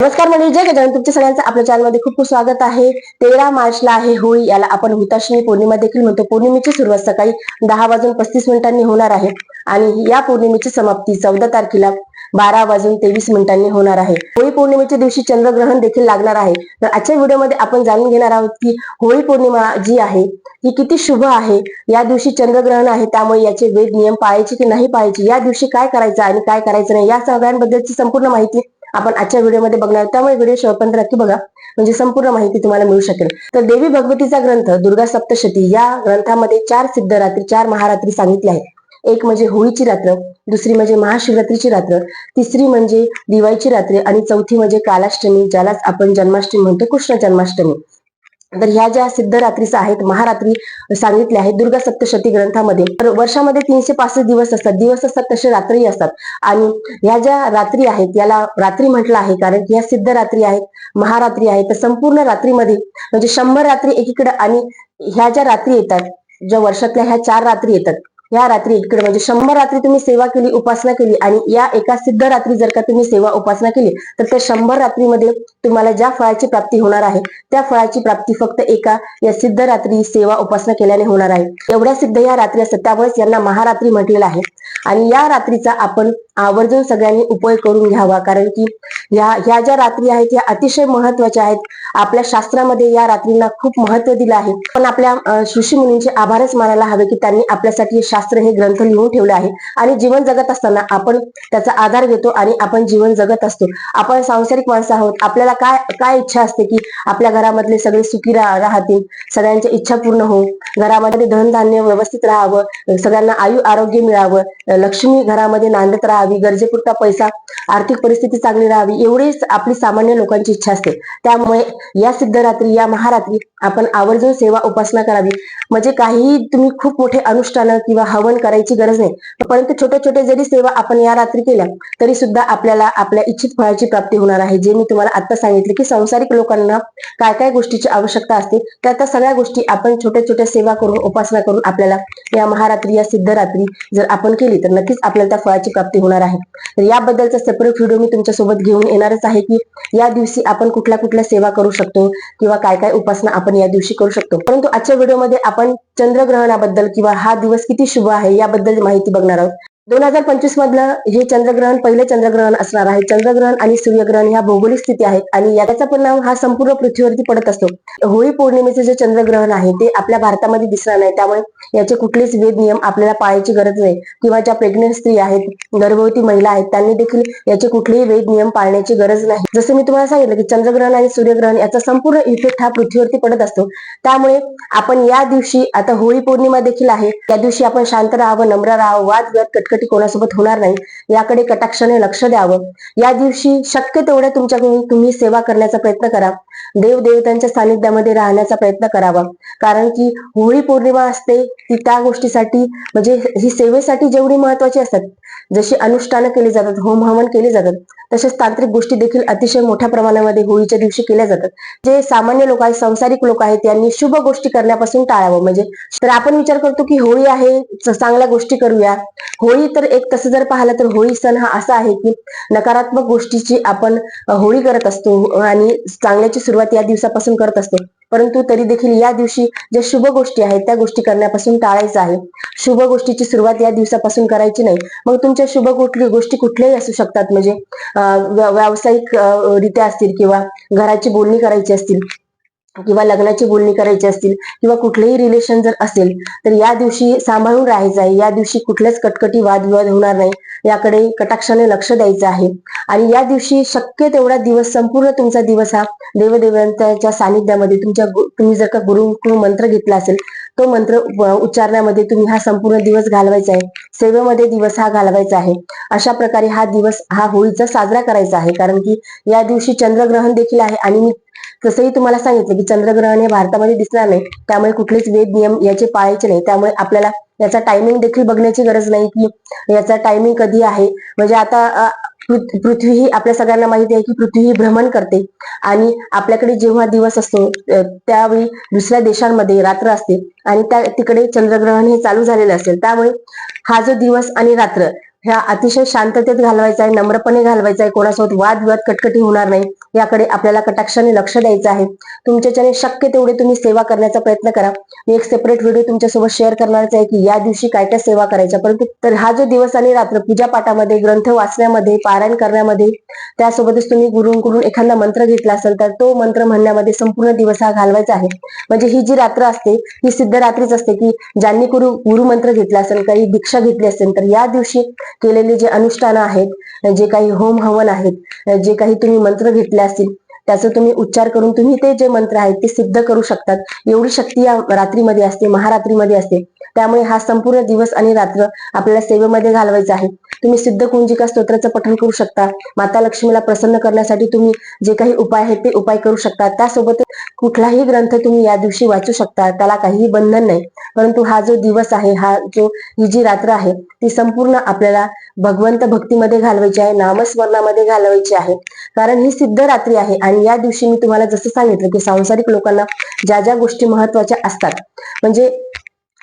नमस्कार मंडळी जय गजानन. तुमच्या सगळ्यांचं आपल्या चॅनलमध्ये खूप खूप स्वागत आहे. तेरा मार्चला आहे होळी. याला आपण हुताशनी पौर्णिमा देखील म्हणतो. पौर्णिमेची सुरुवात सकाळी दहा वाजून पस्तीस मिनिटांनी होणार आहे. आणि या पौर्णिमेची समाप्ती चौदा तारखेला बारा वाजून तेवीस मिनिटांनी होणार आहे. होळी पौर्णिमेच्या दिवशी चंद्रग्रहण देखील लागणार आहे. तर आजच्या व्हिडिओमध्ये आपण जाणून घेणार आहोत की होळी पौर्णिमा जी आहे ही किती शुभ आहे या दिवशी चंद्रग्रहण आहे त्यामुळे याचे वेद नियम पाळायचे की नाही पाळायचे या दिवशी काय करायचं आणि काय करायचं नाही या सगळ्यांबद्दलची संपूर्ण माहिती आपण आजच्या व्हिडिओमध्ये बघणार त्यामुळे व्हिडिओ शेवटपर्यंत नक्की बघा. म्हणजे संपूर्ण माहिती तुम्हाला मिळू शकेल. तर देवी भगवतीचा ग्रंथ दुर्गा सप्तशती या ग्रंथामध्ये चार सिद्धरात्री चार महारात्री सांगितले आहेत. एक म्हणजे होळीची रात्र दुसरी म्हणजे महाशिवरात्रीची रात्र तिसरी म्हणजे दिवाळीची रात्र आणि चौथी म्हणजे कालाष्टमी ज्यालाच आपण जन्माष्टमी म्हणतो कृष्ण जन्माष्टमी. तर ह्या ज्या सिद्ध रात्रीचा आहेत महारात्री सांगितल्या आहेत दुर्गा सप्तशती ग्रंथामध्ये. तर वर्षामध्ये तीनशे पासष्ट दिवस असतात. दिवस असतात तसे रात्री असतात. आणि ह्या ज्या रात्री आहेत याला रात्री म्हटलं आहे कारण ह्या सिद्ध रात्री आहेत महारात्री आहेत. तर संपूर्ण रात्रीमध्ये म्हणजे शंभर रात्री एकीकडे आणि ह्या ज्या रात्री येतात ज्या वर्षातल्या ह्या चार रात्री येतात या रात्री इकडे म्हणजे शंभर रात्री तुम्ही सेवा केली उपासना केली आणि या एका सिद्ध रात्री जर का तुम्ही सेवा उपासना केली तर त्या शंभर रात्रीमध्ये तुम्हाला ज्या फळाची प्राप्ती होणार आहे त्या फळाची प्राप्ती फक्त एका या सिद्ध रात्री सेवा उपासना केल्याने होणार आहे. एवढ्या सिद्ध या रात्री असतात त्यामुळेच यांना महारात्री म्हटलेलं आहे. आणि या रात्रीचा आपण आवर्जून सगळ्यांनी उपयोग करून घ्यावा कारण की या ह्या ज्या रात्री आहेत या अतिशय महत्त्वाच्या आहेत. आपल्या शास्त्रामध्ये या रात्रींना खूप महत्त्व दिलं आहे. पण आपल्या ऋषी मुनींचे आभारच मानायला हवे की त्यांनी आपल्यासाठी शास्त्र हे ग्रंथ लिहून ठेवले आहे. आणि जीवन जगत असताना आपण त्याचा आधार घेतो आणि आपण जीवन जगत असतो. आपण सांसारिक माणसं आहोत. आपल्याला काय काय इच्छा असते की आपल्या घरामधले सगळे सुखी राहतील सगळ्यांच्या इच्छा पूर्ण हो घरामध्ये धनधान्य व्यवस्थित राहावं सगळ्यांना आयु आरोग्य मिळावं लक्ष्मी घरामध्ये नांदत राहावी गरजेपुरता पैसा आर्थिक परिस्थिती चांगली राहावी एवढीच आपली सामान्य लोकांची इच्छा असते. त्यामुळे या सिद्धरात्री या महारात्री आपण आवर्जून सेवा उपासना करावी. म्हणजे काहीही तुम्ही खूप मोठे अनुष्ठान किंवा हवन करायची गरज नाही. परंतु छोट्या छोट्या जरी सेवा आपण या रात्री केल्या तरी सुद्धा आपल्याला आपल्या इच्छित फळाची प्राप्ती होणार आहे. जे मी तुम्हाला आता सांगितले की संसारिक लोकांना काय काय गोष्टीची आवश्यकता असते त्या त्या सगळ्या गोष्टी आपण छोट्या छोट्या सेवा करून उपासना करून आपल्याला या महारात्री या सिद्धरात्री जर आपण केली तर नक्कीच आपल्याला त्या फळाची प्राप्ती होणार आहे. तर याबद्दलचा सेपरेट व्हिडिओ मी तुमच्यासोबत घेऊन येणारच आहे की या दिवशी आपण कुठल्या कुठल्या सेवा करू शकतो किंवा काय काय उपासना आपण या दिवशी करू शकतो. परंतु आजच्या व्हिडिओमध्ये आपण चंद्रग्रहणाबद्दल किंवा हा दिवस किती शुभ आहे याबद्दल माहिती बघणार आहोत. दोन हजार पंचवीस मधलं हे चंद्रग्रहण पहिले चंद्रग्रहण असणार आहे. चंद्रग्रहण आणि सूर्यग्रहण ह्या भौगोलिक स्थिती आहेत आणि याचा परिणाम हा संपूर्ण पृथ्वीवरती पडत असतो. होळी पौर्णिमेचे जे चंद्रग्रहण आहे ते आपल्या भारतामध्ये दिसणार नाही. त्यामुळे याचे कुठलेच वेद नियम आपल्याला पाळायची गरज नाही. किंवा ज्या प्रेग्नेंट स्त्री आहेत गर्भवती महिला आहेत त्यांनी देखील याचे कुठलेही वेद नियम पाळण्याची गरज नाही. जसं मी तुम्हाला सांगितलं की चंद्रग्रहण आणि सूर्यग्रहण याचा संपूर्ण इफेक्ट हा पृथ्वीवरती पडत असतो. त्यामुळे आपण या दिवशी आता होळी पौर्णिमा देखील आहे त्या दिवशी आपण शांत राहावं नम्र राहावं वाद कटकटी कोणासोबत होणार नाही याकडे कटाक्षाने लक्ष द्यावं. या दिवशी शक्य तेवढ्या तुमच्याकडून तुम्ही सेवा करण्याचा प्रयत्न करा. देव देवतांच्या सानिध्यामध्ये राहण्याचा प्रयत्न करावा. कारण की होळी पौर्णिमा असते ती त्या गोष्टीसाठी म्हणजे ही सेवेसाठी जेवढी महत्वाची असतात. जशी अनुष्ठानं केली जातात होम हवन केले जातात तसेच तांत्रिक गोष्टी देखील अतिशय मोठ्या प्रमाणामध्ये होळीच्या दिवशी केल्या जातात. जे सामान्य लोक आहेत संसारिक लोक आहेत त्यांनी शुभ गोष्टी करण्यापासून टाळावं. म्हणजे तर आपण विचार करतो की होळी आहे चांगल्या गोष्टी करूया. होळी तर एक तसं जर पाहिलं तर होळी सण हा असा आहे की नकारात्मक गोष्टीची आपण होळी करत असतो आणि चांगल्याची सुरुवात या दिवसापासून करत असतो. परंतु तरी देखील या दिवशी ज्या शुभ गोष्टी आहेत त्या गोष्टी करण्यापासून टाळायचं आहे. शुभ गोष्टीची सुरुवात या दिवसापासून करायची नाही. मग तुमच्या शुभ गोष्टी गोष्टी कुठल्याही असू शकतात. म्हणजे व्यावसायिक रित्या असतील किंवा घराची बोलणी करायची असतील किंवा लग्नाची बोलणी करायची असतील किंवा कुठलेही रिलेशन जर असेल तर या दिवशी सांभाळून राहायचं आहे. या दिवशी कुठल्याच कटकटी वादविवाद होणार नाही. याकडे कटाक्षाने लक्ष द्यायचं आहे. आणि या दिवशी शक्य तेवढा दिवस संपूर्ण तुमचा दिवस हा देवदेवतांच्या सानिध्यामध्ये तुमच्या तुम्ही जर का गुरु मंत्र घेतला असेल तो मंत्र उच्चारण्यामध्ये तुम्ही हा संपूर्ण दिवस घालवायचा आहे. सेवेमध्ये दिवस हा घालवायचा आहे. अशा प्रकारे हा दिवस हा होळीचा साजरा करायचा आहे. कारण की या दिवशी चंद्रग्रहण देखील आहे आणि तसंही तुम्हाला सांगितलं की चंद्रग्रहण हे भारतामध्ये दिसणार नाही त्यामुळे कुठलेच वेद नियम याचे पाळायचे नाही. त्यामुळे आपल्याला याचा टायमिंग देखील बघण्याची गरज नाही की याचा टायमिंग कधी आहे. म्हणजे आता पृथ्वी ही आपल्या सगळ्यांना माहिती आहे की पृथ्वी ही भ्रमण करते. आणि आपल्याकडे जेव्हा दिवस असतो त्यावेळी दुसऱ्या देशांमध्ये रात्र असते. आणि त्या तिकडे चंद्रग्रहण हे चालू झालेलं असेल. त्यामुळे हा जो दिवस आणि रात्र ह्या अतिशय शांततेत घालवायचा आहे नम्रपणे घालवायचा आहे कोणासोबत वादविवाद कटकटी होणार नाही याकडे आपल्याला कटाक्षाने लक्ष द्यायचं आहे. तुमच्याच्याने शक्य तेवढे तुम्ही सेवा करण्याचा प्रयत्न करा. मी एक सेपरेट व्हिडिओ तुमच्यासोबत शेअर करणारच आहे की या दिवशी काय काय सेवा करायच्या. परंतु तर हा जो दिवस आणि रात्र पूजापाठामध्ये ग्रंथ वाचण्यामध्ये पारायण करण्यामध्ये त्यासोबतच तुम्ही गुरुंकडून एखादा मंत्र घेतला असेल तर तो मंत्र म्हणण्यामध्ये संपूर्ण दिवस हा घालवायचा आहे. म्हणजे ही जी रात्र असते ही सिद्ध रात्रीच असते की ज्यांनी गुरु गुरुमंत्र घेतला असेल काही दीक्षा घेतली असेल तर या दिवशी केलेले जे अनुष्ठान आहेत जे काही होम हवन आहेत जे काही तुम्ही मंत्र घेतले असतील त्याचं तुम्ही उच्चार करून तुम्ही ते जे मंत्र आहेत ते सिद्ध करू शकतात. एवढी शक्ती या रात्रीमध्ये असते महारात्रीमध्ये असते. त्यामुळे हा संपूर्ण दिवस आणि रात्र आपल्याला सेवेमध्ये घालवायचा आहे. तुम्ही सिद्ध कुंजिका स्तोत्राचं पठण करू शकता. माता लक्ष्मीला प्रसन्न करण्यासाठी तुम्ही जे काही उपाय आहेत ते उपाय करू शकता. त्यासोबत कुठलाही ग्रंथ तुम्ही या दिवशी वाचू शकता. त्याला काहीही बंधन नाही. परंतु हा जो दिवस आहे हा जो ही जी रात्र आहे ती संपूर्ण आपल्याला भगवंत भक्तीमध्ये घालवायची आहे नामस्मरणामध्ये घालवायची आहे. कारण ही सिद्ध रात्री आहे आणि या दिवशी मी तुम्हाला जसं सांगितलं की सांसारिक लोकांना ज्या ज्या गोष्टी महत्त्वाच्या असतात म्हणजे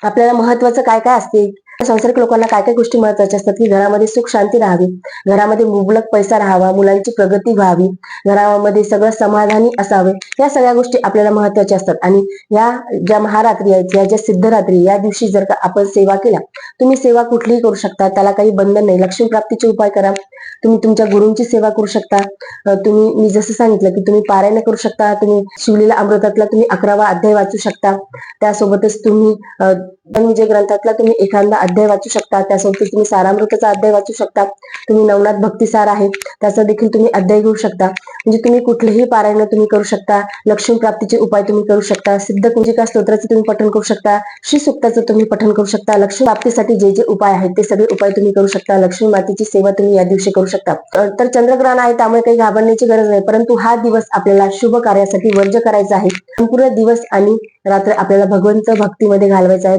आपल्याला महत्वाचं काय काय असते? संसारिक लोकांना काय काय गोष्टी महत्त्वाच्या असतात की घरामध्ये सुख शांती राहावी घरामध्ये मुबलक पैसा राहावा मुलांची प्रगती व्हावी घरामध्ये सगळं समाधानी असावे या सगळ्या गोष्टी आपल्याला महत्त्वाच्या असतात. आणि या ज्या महारात्री आहेत या ज्या सिद्धरात्री या दिवशी जर का आपण सेवा केल्या तुम्ही सेवा कुठलीही करू शकता त्याला काही बंधन नाही. लक्ष्मी प्राप्तीचे उपाय करा. तुम्ही तुमच्या गुरूंची सेवा करू शकता. तुम्ही मी जसं सांगितलं की तुम्ही पारायण करू शकता तुम्ही शिवलेल्या अमृतातला तुम्ही अकरावा अध्याय वाचू शकता. त्यासोबतच तुम्ही विजय ग्रंथातला तुम्ही एखादा अध्याय वाचू शकता त्यासोबत तुम्ही सारामृताचा अध्याय वाचू शकता तुम्ही नवनाथ भक्तिसार आहे त्याचा देखील तुम्ही अध्याय घेऊ शकता. म्हणजे तुम्ही कुठलेही पारायण तुम्ही करू शकता लक्ष्मी प्राप्तीचे उपाय तुम्ही करू शकता सिद्ध कुंजिका स्तोत्राचं तुम्ही पठण करू शकता श्री सुक्ताचं तुम्ही पठण करू शकता लक्ष्मी प्राप्तीसाठी जे जे उपाय आहेत ते सगळे उपाय तुम्ही करू शकता लक्ष्मी मातेची सेवा तुम्ही या दिवशी करू शकता. तर चंद्रग्रहण आहे त्यामुळे काही घाबरण्याची गरज नाही परंतु हा दिवस आपल्याला शुभ कार्यासाठी वर्ज करायचा आहे. संपूर्ण दिवस आणि रात्र आपल्याला भगवंत भक्तीमध्ये घालवायचा आहे